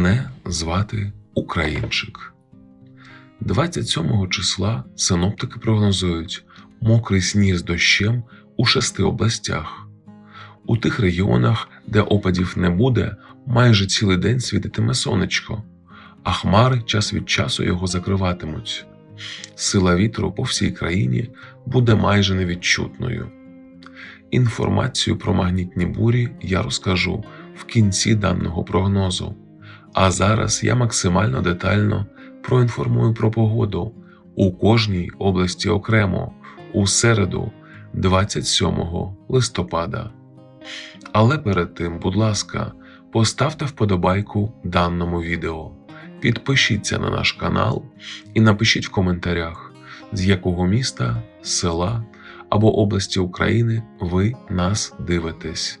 Мене звати Українчик. 27 числа синоптики прогнозують мокрий сніг з дощем у шести областях. У тих регіонах, де опадів не буде, майже цілий день світитиме сонечко, а хмари час від часу його закриватимуть. Сила вітру по всій країні буде майже невідчутною. Інформацію про магнітні бурі я розкажу в кінці даного прогнозу. А зараз я максимально детально проінформую про погоду у кожній області окремо у середу, 27 листопада. Але перед тим, будь ласка, поставте вподобайку даному відео, підпишіться на наш канал і напишіть в коментарях, з якого міста, села або області України ви нас дивитесь.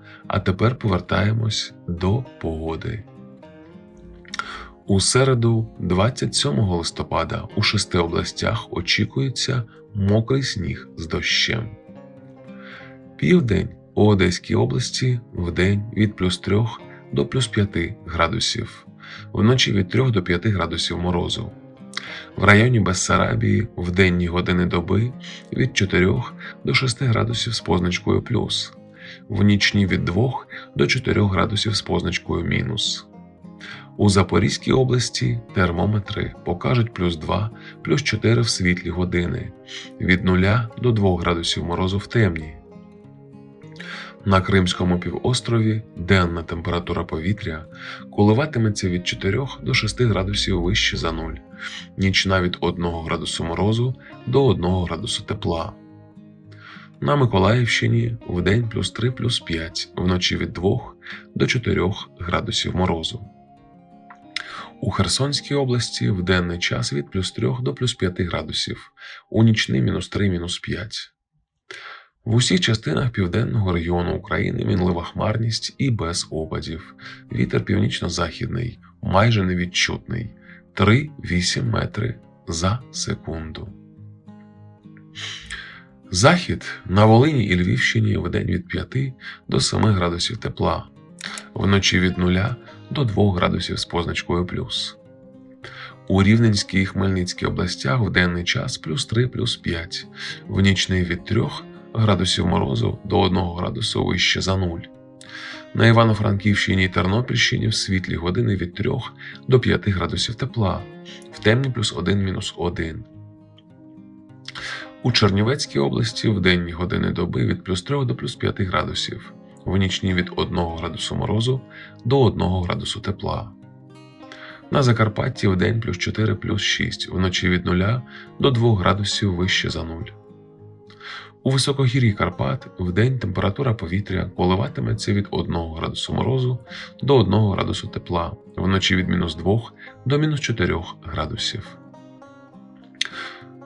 А тепер повертаємось до погоди. У середу, 27 листопада, у шести областях очікується мокрий сніг з дощем. Південь у Одеській області вдень від плюс 3 до плюс 5 градусів, вночі від 3 до 5 градусів морозу. В районі Бессарабії в денні години доби від 4 до 6 градусів з позначкою плюс в нічні від 2 до 4 градусів з позначкою мінус. У Запорізькій області термометри покажуть плюс 2, плюс 4 в світлі години, від 0 до 2 градусів морозу в темні. На Кримському півострові денна температура повітря коливатиметься від 4 до 6 градусів вище за нуль, нічна від 1 градусу морозу до 1 градусу тепла. На Миколаївщині вдень плюс 3 плюс 5, вночі від 2 до 4 градусів морозу. У Херсонській області в денний час від плюс 3 до плюс 5 градусів, у нічний мінус 3 мінус 5. В усіх частинах південного регіону України мінлива хмарність і без опадів. Вітер північно-західний, майже невідчутний 3-8 метри за секунду. Захід на Волині і Львівщині вдень від 5 до 7 градусів тепла, вночі від 0 до 2 градусів з позначкою плюс. У Рівненській і Хмельницькій областях в денний час плюс 3 плюс 5, в нічний від 3 градусів морозу до 1 градусу вище за 0. На Івано-Франківщині і Тернопільщині в світлі години від 3 до 5 градусів тепла, в темні плюс 1 мінус 1. У Чернівецькій області в денні години доби від плюс 3 до плюс 5 градусів, в нічні від 1 градусу морозу до 1 градусу тепла. На Закарпатті в день плюс 4 плюс 6, вночі від 0 до 2 градусів вище за 0. У високогір'ї Карпат в день температура повітря коливатиметься від 1 градусу морозу до 1 градусу тепла, вночі від мінус 2 до мінус 4 градусів.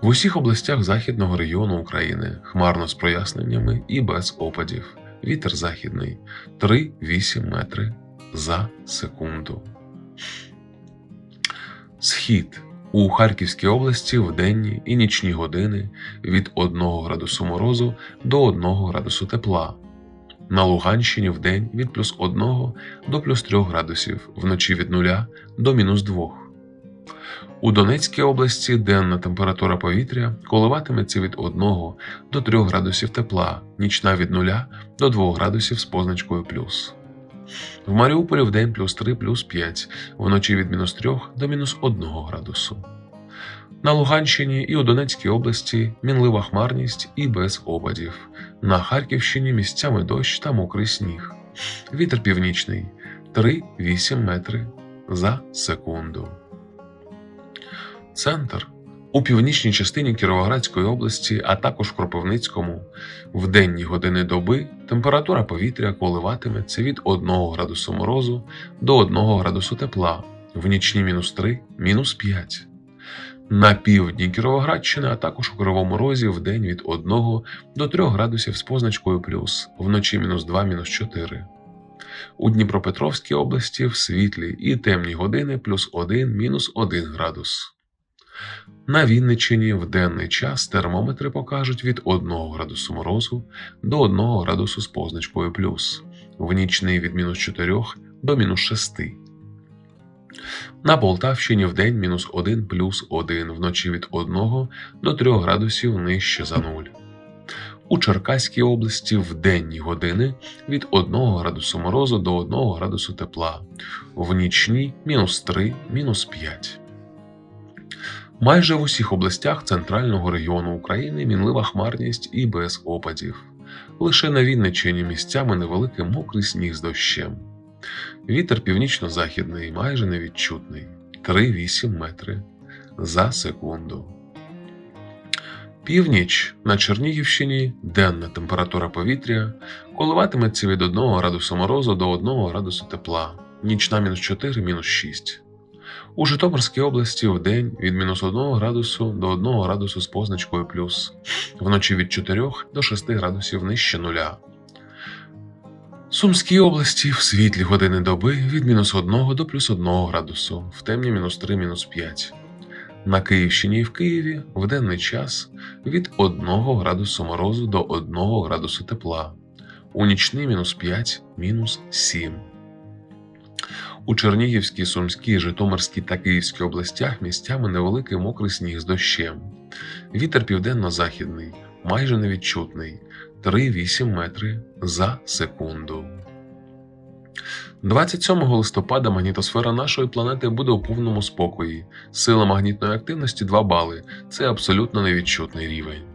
В усіх областях західного регіону України хмарно з проясненнями і без опадів. Вітер західний 3-8 метри за секунду. Схід у Харківській області в денні і нічні години від 1 градусу морозу до 1 градусу тепла. На Луганщині в день від плюс 1 до плюс 3 градусів, вночі від 0 до мінус 2. У Донецькій області денна температура повітря коливатиметься від 1 до 3 градусів тепла, нічна від 0 до 2 градусів з позначкою плюс. В Маріуполі в день плюс 3 плюс 5, вночі від мінус 3 до мінус 1 градусу. На Луганщині і у Донецькій області мінлива хмарність і без опадів. На Харківщині місцями дощ та мокрий сніг. Вітер північний 3-8 метри за секунду. Центр у північній частині Кіровоградської області, а також Кропивницькому, в денні години доби температура повітря коливатиметься від 1 градусу морозу до 1 градусу тепла, в нічні мінус 3, мінус 5. На півдні Кіровоградщини, а також у Кривому Розі в день від 1 до 3 градусів з позначкою плюс, вночі мінус 2, мінус 4. У Дніпропетровській області в світлі і темні години плюс 1, мінус 1 градус. На Вінниччині в денний час термометри покажуть від 1 градусу морозу до 1 градусу з позначкою плюс, в нічний від мінус 4 до мінус 6. На Полтавщині в день мінус 1 плюс 1, вночі від 1 до 3 градусів нижче за 0. У Черкаській області в денні години від 1 градусу морозу до 1 градусу тепла, в нічні мінус 3, мінус 5. Майже в усіх областях центрального регіону України мінлива хмарність і без опадів. Лише на Вінниччині місцями невеликий мокрий сніг з дощем. Вітер північно-західний майже невідчутний 3-8 метри за секунду. Північ на Чернігівщині денна температура повітря коливатиметься від 1 градусу морозу до 1 градусу тепла, нічна мінус 4, мінус 6. У Житомирській області в день від мінус 1 градусу до 1 градусу з позначкою плюс, вночі від 4 до 6 градусів нижче нуля. Сумській області в світлі години доби від мінус 1 до плюс 1 градусу, в темні мінус 3, мінус 5. На Київщині і в Києві в денний час від 1 градусу морозу до 1 градусу тепла, у нічний мінус 5, мінус 7. У Чернігівській, Сумській, Житомирській та Київській областях місцями невеликий мокрий сніг з дощем. Вітер південно-західний, майже невідчутний 3-8 метри за секунду. 27 листопада магнітосфера нашої планети буде у повному спокої. Сила магнітної активності 2 бали. Це абсолютно невідчутний рівень.